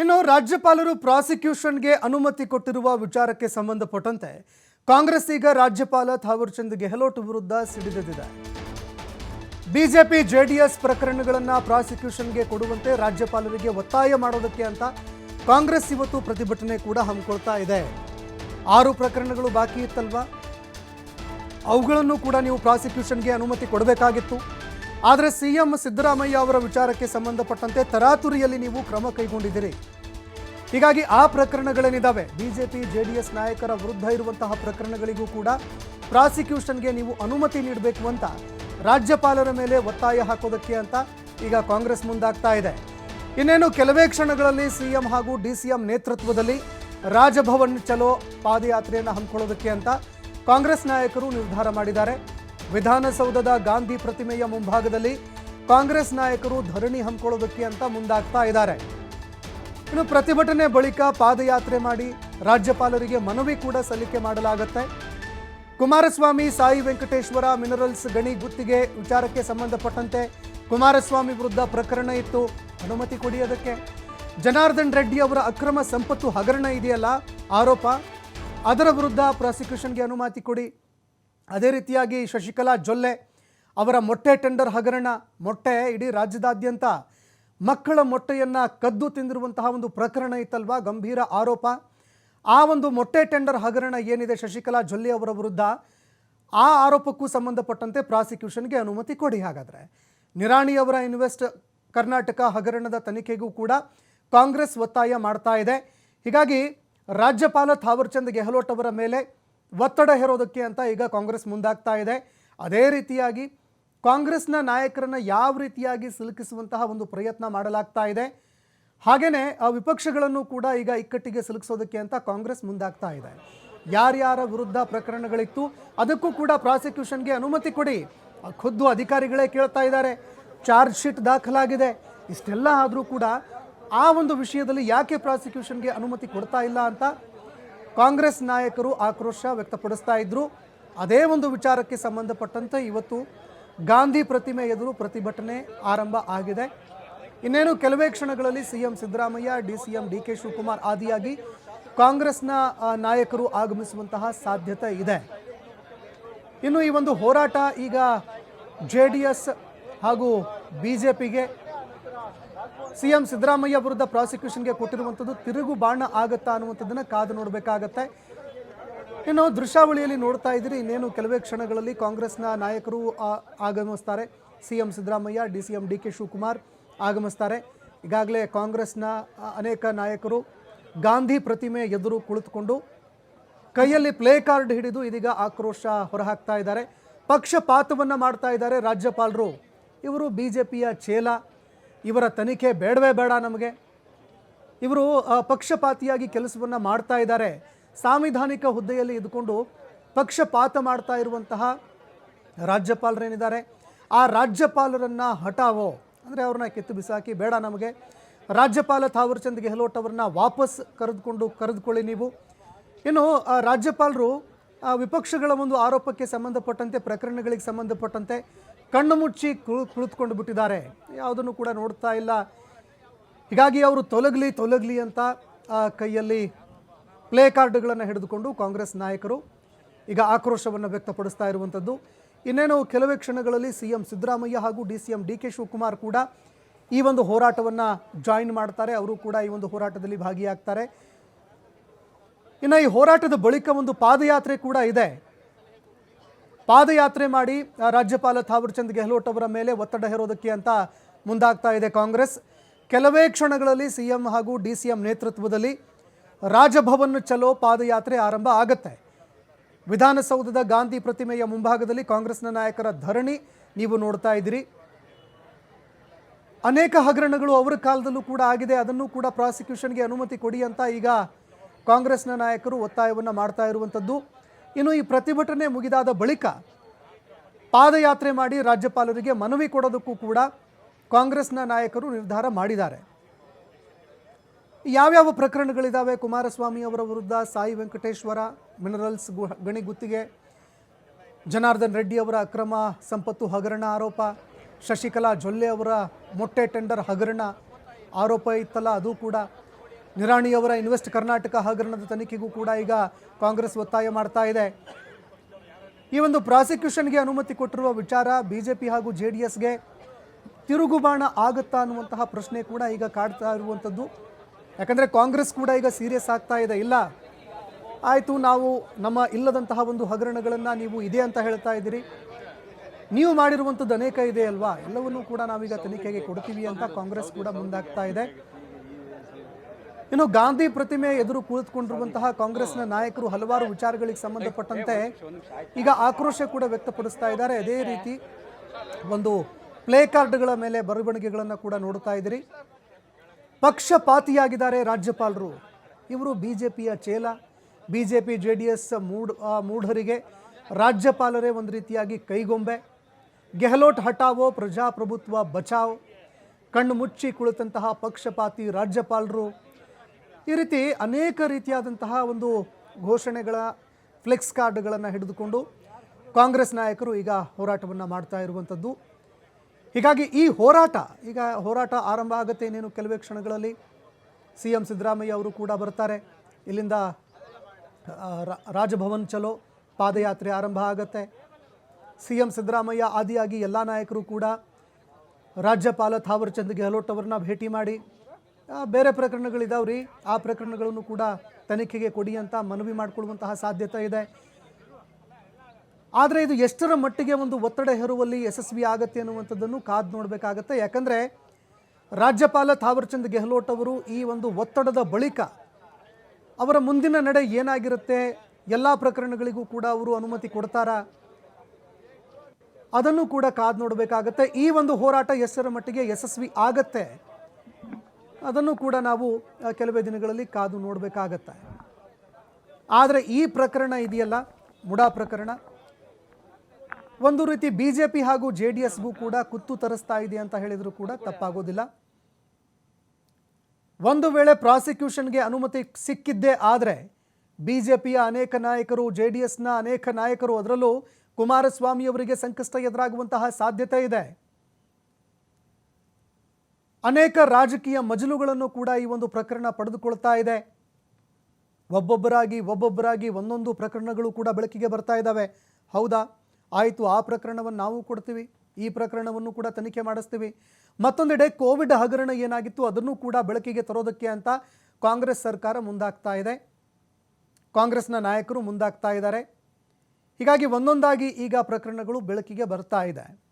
ಇನ್ನು ರಾಜ್ಯಪಾಲರು ಪ್ರಾಸಿಕ್ಯೂಷನ್ಗೆ ಅನುಮತಿ ಕೊಟ್ಟಿರುವ ವಿಚಾರಕ್ಕೆ ಸಂಬಂಧಪಟ್ಟಂತೆ ಕಾಂಗ್ರೆಸ್ ಈಗ ರಾಜ್ಯಪಾಲ ಥಾವರ್ಚಂದ್ ಗೆಹ್ಲೋಟ್ ವಿರುದ್ಧ ಸಿಡಿದಿದೆ ಬಿಜೆಪಿ ಜೆಡಿಎಸ್ ಪ್ರಕರಣಗಳನ್ನು ಪ್ರಾಸಿಕ್ಯೂಷನ್ಗೆ ಕೊಡುವಂತೆ ರಾಜ್ಯಪಾಲರಿಗೆ ಒತ್ತಾಯ ಮಾಡೋದಕ್ಕೆ ಅಂತ ಕಾಂಗ್ರೆಸ್ ಇವತ್ತು ಪ್ರತಿಭಟನೆ ಕೂಡ ಹಮ್ಮಿಕೊಳ್ತಾ ಇದೆ. ಆರು ಪ್ರಕರಣಗಳು ಬಾಕಿ ಇತ್ತಲ್ವಾ? ಅವುಗಳನ್ನು ಕೂಡ ನೀವು ಪ್ರಾಸಿಕ್ಯೂಷನ್ಗೆ ಅನುಮತಿ ಕೊಡಬೇಕಾಗಿತ್ತು. ಆದರೆ ಸಿಎಂ ಸಿದ್ದರಾಮಯ್ಯ ಅವರ ವಿಚಾರಕ್ಕೆ ಸಂಬಂಧಪಟ್ಟಂತೆ ತರಾತುರಿಯಲ್ಲಿ ನೀವು ಕ್ರಮ ಕೈಗೊಂಡಿದ್ದೀರಿ. ಹೀಗಾಗಿ ಆ ಪ್ರಕರಣಗಳೇನಿದ್ದಾವೆ ಬಿಜೆಪಿ, ಜೆಡಿಎಸ್ ನಾಯಕರ ವಿರುದ್ಧ ಇರುವಂತಹ ಪ್ರಕರಣಗಳಿಗೂ ಕೂಡ ಪ್ರಾಸಿಕ್ಯೂಷನ್ಗೆ ನೀವು ಅನುಮತಿ ನೀಡಬೇಕು ಅಂತ, ರಾಜ್ಯಪಾಲರ ಮೇಲೆ ಒತ್ತಾಯ ಹಾಕೋದಕ್ಕೆ ಅಂತ ಈಗ ಕಾಂಗ್ರೆಸ್ ಮುಂದಾಗ್ತಾ ಇದೆ. ಇನ್ನೇನು ಕೆಲವೇ ಕ್ಷಣಗಳಲ್ಲಿ ಸಿಎಂ ಹಾಗೂ ಡಿ ಸಿ ನೇತೃತ್ವದಲ್ಲಿ ರಾಜಭವನ್ ಚಲೋ ಪಾದಯಾತ್ರೆಯನ್ನು ಹಮ್ಮಿಕೊಳ್ಳೋದಕ್ಕೆ ಅಂತ ಕಾಂಗ್ರೆಸ್ ನಾಯಕರು ನಿರ್ಧಾರ ಮಾಡಿದ್ದಾರೆ. ವಿಧಾನಸೌಧದ ಗಾಂಧಿ ಪ್ರತಿಮೆಯ ಮುಂಭಾಗದಲ್ಲಿ ಕಾಂಗ್ರೆಸ್ ನಾಯಕರು ಧರಣಿ ಹಮ್ಮಿಕೊಳ್ಳೋದಕ್ಕೆ ಅಂತ ಮುಂದಾಗ್ತಾ ಇದ್ದಾರೆ. ಇನ್ನು ಪ್ರತಿಭಟನೆ ಬಳಿಕ ಪಾದಯಾತ್ರೆ ಮಾಡಿ ರಾಜ್ಯಪಾಲರಿಗೆ ಮನವಿ ಕೂಡ ಸಲ್ಲಿಕೆ ಮಾಡಲಾಗುತ್ತೆ. ಕುಮಾರಸ್ವಾಮಿ ಸಾಯಿ ವೆಂಕಟೇಶ್ವರ ಮಿನರಲ್ಸ್ ಗಣಿ ಗುತ್ತಿಗೆ ವಿಚಾರಕ್ಕೆ ಸಂಬಂಧಪಟ್ಟಂತೆ ಕುಮಾರಸ್ವಾಮಿ ವಿರುದ್ಧ ಪ್ರಕರಣ ಇತ್ತು. ಅನುಮತಿ ಕೊಡಿ ಅದಕ್ಕೆ. ಜನಾರ್ದನ್ ರೆಡ್ಡಿ ಅವರ ಅಕ್ರಮ ಸಂಪತ್ತು ಹಗರಣ ಇದೆಯಲ್ಲ ಆರೋಪ. ಅದರ ವಿರುದ್ಧ ಪ್ರಾಸಿಕ್ಯೂಷನ್ಗೆ ಅನುಮತಿ ಕೊಡಿ. ಅದೇ ರೀತಿಯಾಗಿ ಶಶಿಕಲಾ ಜೊಲ್ಲೆ ಅವರ ಮೊಟ್ಟೆ ಟೆಂಡರ್ ಹಗರಣ, ಮೊಟ್ಟೆ ಇಡೀ ರಾಜ್ಯದಾದ್ಯಂತ ಮಕ್ಕಳ ಮೊಟ್ಟೆಯನ್ನು ಕದ್ದು ತಿಂದಿರುವಂತಹ ಒಂದು ಪ್ರಕರಣ ಇತ್ತಲ್ವಾ? ಗಂಭೀರ ಆರೋಪ. ಆ ಒಂದು ಮೊಟ್ಟೆ ಟೆಂಡರ್ ಹಗರಣ ಏನಿದೆ ಶಶಿಕಲಾ ಜೊಲ್ಲೆ ಅವರ ವಿರುದ್ಧ? ಆ ಆರೋಪಕ್ಕೂ ಸಂಬಂಧಪಟ್ಟಂತೆ ಪ್ರಾಸಿಕ್ಯೂಷನ್ಗೆ ಅನುಮತಿ ಕೊಡಿ ಹಾಗಾದರೆ. ನಿರಾಣಿ ಅವರ ಇನ್ವೆಸ್ಟ್ ಕರ್ನಾಟಕ ಹಗರಣದ ತನಿಖೆಗೂ ಕೂಡ ಕಾಂಗ್ರೆಸ್ ಒತ್ತಾಯ ಮಾಡ್ತಾ ಇದೆ. ಹೀಗಾಗಿ ರಾಜ್ಯಪಾಲ ಥಾವರ್ಚಂದ್ ಗೆಹ್ಲೋಟ್ ಅವರ ಮೇಲೆ ಒತ್ತಡ ಹೇರೋದಕ್ಕೆ ಅಂತ ಈಗ ಕಾಂಗ್ರೆಸ್ ಮುಂದಾಗ್ತಾ ಇದೆ. ಅದೇ ರೀತಿಯಾಗಿ ಕಾಂಗ್ರೆಸ್ನ ನಾಯಕರನ್ನ ಯಾವ ರೀತಿಯಾಗಿ ಸಿಲುಕಿಸುವಂತಹ ಒಂದು ಪ್ರಯತ್ನ ಮಾಡಲಾಗ್ತಾ ಇದೆ. ಹಾಗೆಯೇ ಆ ವಿಪಕ್ಷಗಳನ್ನು ಕೂಡ ಈಗ ಇಕ್ಕಟ್ಟಿಗೆ ಸಿಲುಕಿಸೋದಕ್ಕೆ ಅಂತ ಕಾಂಗ್ರೆಸ್ ಮುಂದಾಗ್ತಾ ಇದೆ. ಯಾರ್ಯಾರ ವಿರುದ್ಧ ಪ್ರಕರಣಗಳಿತ್ತು, ಅದಕ್ಕೂ ಕೂಡ ಪ್ರಾಸಿಕ್ಯೂಷನ್ಗೆ ಅನುಮತಿ ಕೊಡಿ. ಖುದ್ದು ಅಧಿಕಾರಿಗಳೇ ಕೇಳ್ತಾ ಇದ್ದಾರೆ. ಚಾರ್ಜ್ ಶೀಟ್ ದಾಖಲಾಗಿದೆ. ಇಷ್ಟೆಲ್ಲ ಆದರೂ ಕೂಡ ಆ ಒಂದು ವಿಷಯದಲ್ಲಿ ಯಾಕೆ ಪ್ರಾಸಿಕ್ಯೂಷನ್ಗೆ ಅನುಮತಿ ಕೊಡ್ತಾ ಇಲ್ಲ ಅಂತ ಕಾಂಗ್ರೆಸ್ ನಾಯಕರು ಆಕ್ರೋಶ ವ್ಯಕ್ತಪಡಿಸ್ತಾ ಇದ್ದರು ಅದೇ ಒಂದು ವಿಚಾರಕ್ಕೆ ಸಂಬಂಧಪಟ್ಟಂತೆ ಇವತ್ತು ಗಾಂಧಿ ಪ್ರತಿಮೆ ಎದುರು ಪ್ರತಿಭಟನೆ ಆರಂಭ ಆಗಿದೆ. ಇನ್ನೇನು ಕೆಲವೇ ಕ್ಷಣಗಳಲ್ಲಿ CM Siddaramaiah, D C M D K Shivakumar ಆದಿಯಾಗಿ ಕಾಂಗ್ರೆಸ್ನ ನಾಯಕರು ಆಗಮಿಸುವಂತಹ ಸಾಧ್ಯತೆ ಇದೆ. ಇನ್ನು ಈ ಒಂದು ಹೋರಾಟ ಈಗ ಜೆ ಡಿ ಎಸ್ ಹಾಗೂ ಬಿ ಜೆ ಪಿಗೆ ಸಿ ಎಂ ಸಿದ್ದರಾಮಯ್ಯ ವಿರುದ್ಧ ಪ್ರಾಸಿಕ್ಯೂಷನ್ಗೆ ಕೊಟ್ಟಿರುವಂಥದ್ದು ತಿರುಗು ಬಾಣ ಆಗತ್ತಾ ಅನ್ನುವಂಥದ್ದನ್ನು ಕಾದು ನೋಡಬೇಕಾಗತ್ತೆ. ಇನ್ನು ದೃಶ್ಯಾವಳಿಯಲ್ಲಿ ನೋಡ್ತಾ ಇದ್ದೀರಿ, ಇನ್ನೇನು ಕೆಲವೇ ಕ್ಷಣಗಳಲ್ಲಿ ಕಾಂಗ್ರೆಸ್ನ ನಾಯಕರು ಆಗಮಿಸ್ತಾರೆ. C M Siddaramaiah, D C M D K Shivakumar ಆಗಮಿಸ್ತಾರೆ. ಈಗಾಗಲೇ ಕಾಂಗ್ರೆಸ್ನ ಅನೇಕ ನಾಯಕರು ಗಾಂಧಿ ಪ್ರತಿಮೆ ಎದುರು ಕುಳಿತುಕೊಂಡು ಕೈಯಲ್ಲಿ ಪ್ಲೇ ಕಾರ್ಡ್ ಹಿಡಿದು ಇದೀಗ ಆಕ್ರೋಶ ಹೊರಹಾಕ್ತಾ ಇದ್ದಾರೆ. ಪಕ್ಷಪಾತವನ್ನು ಮಾಡ್ತಾ ಇದ್ದಾರೆ ರಾಜ್ಯಪಾಲರು. ಇವರು ಬಿ ಜೆ ಪಿಯ ಚೇಲ ಇವರ ತನಿಖೆ ಬೇಡವೇ ಬೇಡ ನಮಗೆ. ಇವರು ಪಕ್ಷಪಾತಿಯಾಗಿ ಕೆಲಸವನ್ನು ಮಾಡ್ತಾ ಇದ್ದಾರೆ. ಸಾಂವಿಧಾನಿಕ ಹುದ್ದೆಯಲ್ಲಿ ಇದ್ಕೊಂಡು ಪಕ್ಷಪಾತ ಮಾಡ್ತಾ ಇರುವಂತಹ ರಾಜ್ಯಪಾಲರೇನಿದ್ದಾರೆ? ಆ ರಾಜ್ಯಪಾಲರನ್ನು ಹಟಾವೋ ಅಂದರೆ ಅವ್ರನ್ನ ಕಿತ್ತು ಬಿಸಾಕಿ, ಬೇಡ ನಮಗೆ. ರಾಜ್ಯಪಾಲ ಥಾವರ್ಚಂದ್ ಗೆಹ್ಲೋಟ್ ಅವ್ರನ್ನ ವಾಪಸ್ ಕರೆದುಕೊಂಡು ಕರೆದುಕೊಳ್ಳಿ ನೀವು. ಇನ್ನು ರಾಜ್ಯಪಾಲರು ವಿಪಕ್ಷಗಳ ಒಂದು ಆರೋಪಕ್ಕೆ ಸಂಬಂಧಪಟ್ಟಂತೆ, ಪ್ರಕರಣಗಳಿಗೆ ಸಂಬಂಧಪಟ್ಟಂತೆ ಕಣ್ಣು ಮುಚ್ಚಿ ಕುಳು ಕುಳಿತುಕೊಂಡು ಬಿಟ್ಟಿದ್ದಾರೆ. ಯಾವುದನ್ನು ಕೂಡ ನೋಡ್ತಾ ಇಲ್ಲ. ಹೀಗಾಗಿ ಅವರು ತೊಲಗಲಿ ತೊಲಗಲಿ ಅಂತ ಕೈಯಲ್ಲಿ ಪ್ಲೇ ಕಾರ್ಡ್ಗಳನ್ನು ಹಿಡಿದುಕೊಂಡು ಕಾಂಗ್ರೆಸ್ ನಾಯಕರು ಈಗ ಆಕ್ರೋಶವನ್ನು ವ್ಯಕ್ತಪಡಿಸ್ತಾ ಇರುವಂಥದ್ದು ಇನ್ನೇನು ಕೆಲವೇ ಕ್ಷಣಗಳಲ್ಲಿ ಸಿ ಎಂ ಸಿದ್ದರಾಮಯ್ಯ ಹಾಗೂ D C M D K Shivakumar ಕೂಡ ಈ ಒಂದು ಹೋರಾಟವನ್ನು ಜಾಯಿನ್ ಮಾಡ್ತಾರೆ. ಅವರು ಕೂಡ ಈ ಒಂದು ಹೋರಾಟದಲ್ಲಿ ಭಾಗಿಯಾಗ್ತಾರೆ. ಇನ್ನು ಈ ಹೋರಾಟದ ಬಳಿಕ ಒಂದು ಪಾದಯಾತ್ರೆ ಕೂಡ ಇದೆ. ಪಾದಯಾತ್ರೆ ಮಾಡಿ ರಾಜ್ಯಪಾಲ ರಾಜ್ಯಪಾಲ ಥಾವರ್ಚಂದ್ ಗೆಹ್ಲೋಟ್ ಅವರ ಮೇಲೆ ಒತ್ತಡ ಹೇರೋದಕ್ಕೆ ಅಂತ ಮುಂದಾಗ್ತಾ ಇದೆ ಕಾಂಗ್ರೆಸ್. ಕೆಲವೇ ಕ್ಷಣಗಳಲ್ಲಿ ಸಿ ಎಂ ಹಾಗೂ ಡಿ ಸಿ ಎಂ ನೇತೃತ್ವದಲ್ಲಿ ರಾಜಭವನ್ ಚಲೋ ಪಾದಯಾತ್ರೆ ಆರಂಭ ಆಗತ್ತೆ. ವಿಧಾನಸೌಧದ ಗಾಂಧಿ ಪ್ರತಿಮೆಯ ಮುಂಭಾಗದಲ್ಲಿ ಕಾಂಗ್ರೆಸ್ನ ನಾಯಕರ ಧರಣಿ ನೀವು ನೋಡ್ತಾ ಇದ್ದೀರಿ. ಅನೇಕ ಹಗರಣಗಳು ಅವರ ಕಾಲದಲ್ಲೂ ಕೂಡ ಆಗಿದೆ, ಅದನ್ನು ಕೂಡ ಪ್ರಾಸಿಕ್ಯೂಷನ್ಗೆ ಅನುಮತಿ ಕೊಡಿ ಅಂತ ಈಗ ಕಾಂಗ್ರೆಸ್ನ ನಾಯಕರು ಒತ್ತಾಯವನ್ನು ಮಾಡ್ತಾ ಇರುವಂಥದ್ದು. ಇನ್ನು ಈ ಪ್ರತಿಭಟನೆ ಮುಗಿದಾದ ಬಳಿಕ ಪಾದಯಾತ್ರೆ ಮಾಡಿ ರಾಜ್ಯಪಾಲರಿಗೆ ಮನವಿ ಕೊಡೋದಕ್ಕೂ ಕೂಡ ಕಾಂಗ್ರೆಸ್ನ ನಾಯಕರು ನಿರ್ಧಾರ ಮಾಡಿದ್ದಾರೆ. ಯಾವ್ಯಾವ ಪ್ರಕರಣಗಳಿದ್ದಾವೆ ಕುಮಾರಸ್ವಾಮಿ ಅವರ ವಿರುದ್ಧ ಸಾಯಿ ವೆಂಕಟೇಶ್ವರ, ಮಿನರಲ್ಸ್ ಗಣಿ ಗುತ್ತಿಗೆ, ಜನಾರ್ದನ್ ರೆಡ್ಡಿ ಅವರ ಅಕ್ರಮ ಸಂಪತ್ತು ಹಗರಣ ಆರೋಪ, ಶಶಿಕಲಾ ಜೊಲ್ಲೆ ಅವರ ಮೊಟ್ಟೆ ಟೆಂಡರ್ ಹಗರಣ ಆರೋಪ ಇತ್ತಲ್ಲ, ಅದು ಕೂಡ ನಿರಾಣಿಯವರ ಇನ್ವೆಸ್ಟ್ ಕರ್ನಾಟಕ ಹಗರಣದ ತನಿಖೆಗೂ ಕೂಡ ಈಗ ಕಾಂಗ್ರೆಸ್ ಒತ್ತಾಯ ಮಾಡ್ತಾ ಇದೆ. ಈ ಒಂದು ಪ್ರಾಸಿಕ್ಯೂಷನ್ಗೆ ಅನುಮತಿ ಕೊಟ್ಟಿರುವ ವಿಚಾರ ಬಿಜೆಪಿ ಹಾಗೂ ಜೆ ಡಿ ಎಸ್ಗೆ ತಿರುಗುಬಾಣ ಆಗುತ್ತಾ ಅನ್ನುವಂತಹ ಪ್ರಶ್ನೆ ಕೂಡ ಈಗ ಕಾಡ್ತಾ ಇರುವಂಥದ್ದು. ಯಾಕಂದರೆ ಕಾಂಗ್ರೆಸ್ ಕೂಡ ಈಗ ಸೀರಿಯಸ್ ಆಗ್ತಾ ಇದೆ. ಇಲ್ಲ, ಆಯಿತು, ನಾವು ನಮ್ಮ ಇಲ್ಲದಂತಹ ಒಂದು ಹಗರಣಗಳನ್ನು ನೀವು ಇದೆ ಅಂತ ಹೇಳ್ತಾ ಇದ್ದೀರಿ. ನೀವು ಮಾಡಿರುವಂಥದ್ದು ಅನೇಕ ಇದೆ ಅಲ್ವಾ? ಎಲ್ಲವನ್ನೂ ಕೂಡ ನಾವೀಗ ತನಿಖೆಗೆ ಕೊಡ್ತೀವಿ ಅಂತ ಕಾಂಗ್ರೆಸ್ ಕೂಡ ಮುಂದಾಗ್ತಾ ಇದೆ. ಇನ್ನು ಗಾಂಧಿ ಪ್ರತಿಮೆ ಎದುರು ಕುಳಿತುಕೊಂಡಿರುವಂತಹ ಕಾಂಗ್ರೆಸ್ನ ನಾಯಕರು ಹಲವಾರು ವಿಚಾರಗಳಿಗೆ ಸಂಬಂಧಪಟ್ಟಂತೆ ಈಗ ಆಕ್ರೋಶ ಕೂಡ ವ್ಯಕ್ತಪಡಿಸ್ತಾ ಇದ್ದಾರೆ. ಅದೇ ರೀತಿ ಒಂದು ಪ್ಲೇ ಕಾರ್ಡ್ಗಳ ಮೇಲೆ ಬರವಣಿಗೆಗಳನ್ನು ಕೂಡ ನೋಡ್ತಾ ಇದ್ದೀರಿ. ಪಕ್ಷಪಾತಿಯಾಗಿದ್ದಾರೆ ರಾಜ್ಯಪಾಲರು. ಇವರು ಬಿ ಜೆ ಪಿಯ ಚೇಲ B J P J D S mood ಆ, ಮೂಢರಿಗೆ ರಾಜ್ಯಪಾಲರೇ ಒಂದು ರೀತಿಯಾಗಿ ಕೈಗೊಂಬೆ. ಗೆಹ್ಲೋಟ್ ಹಟಾವೋ ಪ್ರಜಾಪ್ರಭುತ್ವ ಬಚಾವ್. ಕಣ್ಣು ಮುಚ್ಚಿ ಕುಳಿತಂತಹ ಪಕ್ಷಪಾತಿ ರಾಜ್ಯಪಾಲರು ಈ ರೀತಿ ಅನೇಕ ರೀತಿಯಾದಂತಹ ಒಂದು ಘೋಷಣೆಗಳ ಫ್ಲೆಕ್ಸ್ ಕಾರ್ಡ್ಗಳನ್ನು ಹಿಡಿದುಕೊಂಡು ಕಾಂಗ್ರೆಸ್ ನಾಯಕರು ಈಗ ಹೋರಾಟವನ್ನು ಮಾಡ್ತಾ ಇರುವಂಥದ್ದು. ಹೀಗಾಗಿ ಈ ಹೋರಾಟ, ಈಗ ಹೋರಾಟ ಆರಂಭ ಆಗುತ್ತೆ ಇನ್ನೇನು ಕೆಲವೇ ಕ್ಷಣಗಳಲ್ಲಿ. ಸಿ ಎಂ ಸಿದ್ದರಾಮಯ್ಯ ಅವರು ಕೂಡ ಬರ್ತಾರೆ. ಇಲ್ಲಿಂದ ರಾಜಭವನ್ ಚಲೋ, ಪಾದಯಾತ್ರೆ ಆರಂಭ ಆಗುತ್ತೆ. ಸಿ ಎಂ ಸಿದ್ದರಾಮಯ್ಯ ಆದಿಯಾಗಿ ಎಲ್ಲ ನಾಯಕರು ಕೂಡ ರಾಜ್ಯಪಾಲ ಥಾವರ್ ಚಂದ್ ಗೆಹ್ಲೋಟ್ ಅವರನ್ನ ಭೇಟಿ ಮಾಡಿ ಆ, ಪ್ರಕರಣಗಳಿದಾವೆ ರೀ. ಆ ಪ್ರಕರಣಗಳನ್ನು ಕೂಡ ತನಿಖೆಗೆ ಕೊಡಿ ಅಂತ ಮನವಿ ಮಾಡಿಕೊಳ್ಳುವಂತಹ ಸಾಧ್ಯತೆ ಇದೆ. ಆದರೆ ಇದು ಎಷ್ಟರ ಮಟ್ಟಿಗೆ ಒಂದು ಒತ್ತಡ ಹೇರುವಲ್ಲಿ ಯಶಸ್ವಿ ಆಗತ್ತೆ ಅನ್ನುವಂಥದ್ದನ್ನು ಕಾದು ನೋಡಬೇಕಾಗತ್ತೆ. ಯಾಕಂದರೆ ರಾಜ್ಯಪಾಲ ಥಾವರ್ಚಂದ್ ಗೆಹ್ಲೋಟ್ ಅವರು ಈ ಒಂದು ಒತ್ತಡದ ಬಳಿಕ ಅವರ ಮುಂದಿನ ನಡೆ ಏನಾಗಿರುತ್ತೆ ಎಲ್ಲ ಪ್ರಕರಣಗಳಿಗೂ ಕೂಡ ಅವರು ಅನುಮತಿ ಕೊಡ್ತಾರಾ ಅದನ್ನು ಕೂಡ ಕಾದು ನೋಡಬೇಕಾಗತ್ತೆ. ಈ ಒಂದು ಹೋರಾಟ ಎಷ್ಟರ ಮಟ್ಟಿಗೆ ಯಶಸ್ವಿ ಆಗತ್ತೆ ಅದನ್ನು ಕೂಡ ನಾವು ಕೆಲವೇ ದಿನಗಳಲ್ಲಿ ಕಾದು ನೋಡಬೇಕಾಗತ್ತೆ. ಆದರೆ ಈ ಪ್ರಕರಣ ಇದೆಯಲ್ಲ, ಮುಡಾ ಪ್ರಕರಣ. ಒಂದು ರೀತಿ ಬಿ ಜೆ ಪಿ ಹಾಗೂ ಜೆ ಡಿ ಎಸ್ಗೂ ಕೂಡ ಕುತ್ತು ತರಿಸ್ತಾ ಇದೆ ಅಂತ ಹೇಳಿದರೂ ಕೂಡ ತಪ್ಪಾಗೋದಿಲ್ಲ. ಒಂದು ವೇಳೆ ಪ್ರಾಸಿಕ್ಯೂಷನ್ಗೆ ಅನುಮತಿ ಸಿಕ್ಕಿದ್ದೇ ಆದರೆ ಬಿ ಜೆ ಪಿಯ ಅನೇಕ ನಾಯಕರು ಜೆ ಡಿ ಎಸ್ನ ಅನೇಕ ನಾಯಕರು ಅದರಲ್ಲೂ ಕುಮಾರಸ್ವಾಮಿ ಅವರಿಗೆ ಸಂಕಷ್ಟ ಎದುರಾಗುವಂತಹ ಸಾಧ್ಯತೆ ಇದೆ. ಅನೇಕ ರಾಜಕೀಯ ಮಜಲುಗಳನ್ನು ಕೂಡ ಈ ಒಂದು ಪ್ರಕರಣ ಪಡೆದುಕೊಳ್ತಾ ಇದೆ. ಒಬ್ಬೊಬ್ಬರಾಗಿ ಒಬ್ಬೊಬ್ಬರಾಗಿ ಒಂದೊಂದು ಪ್ರಕರಣಗಳು ಕೂಡ ಬೆಳಕಿಗೆ ಬರ್ತಾ ಇದ್ದಾವೆ. ಹೌದಾ? ಆಯಿತು, ಆ ಪ್ರಕರಣವನ್ನು ನಾವು ಕೊಡ್ತೀವಿ, ಈ ಪ್ರಕರಣವನ್ನು ಕೂಡ ತನಿಖೆ ಮಾಡಿಸ್ತೀವಿ. ಮತ್ತೊಂದೆಡೆ ಕೋವಿಡ್ ಹಗರಣ ಏನಾಗಿತ್ತು ಅದನ್ನು ಕೂಡ ಬೆಳಕಿಗೆ ತರೋದಕ್ಕೆ ಅಂತ ಕಾಂಗ್ರೆಸ್ ಸರ್ಕಾರ ಮುಂದಾಗ್ತಾ ಇದೆ. ಕಾಂಗ್ರೆಸ್ನ ನಾಯಕರು ಮುಂದಾಗ್ತಾ ಇದ್ದಾರೆ. ಹೀಗಾಗಿ ಒಂದೊಂದಾಗಿ ಈಗ ಪ್ರಕರಣಗಳು ಬೆಳಕಿಗೆ ಬರ್ತಾ ಇದೆ.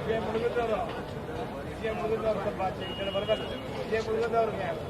விஜய் முருகன் விஜய் முருகன் விஜய் முருகன்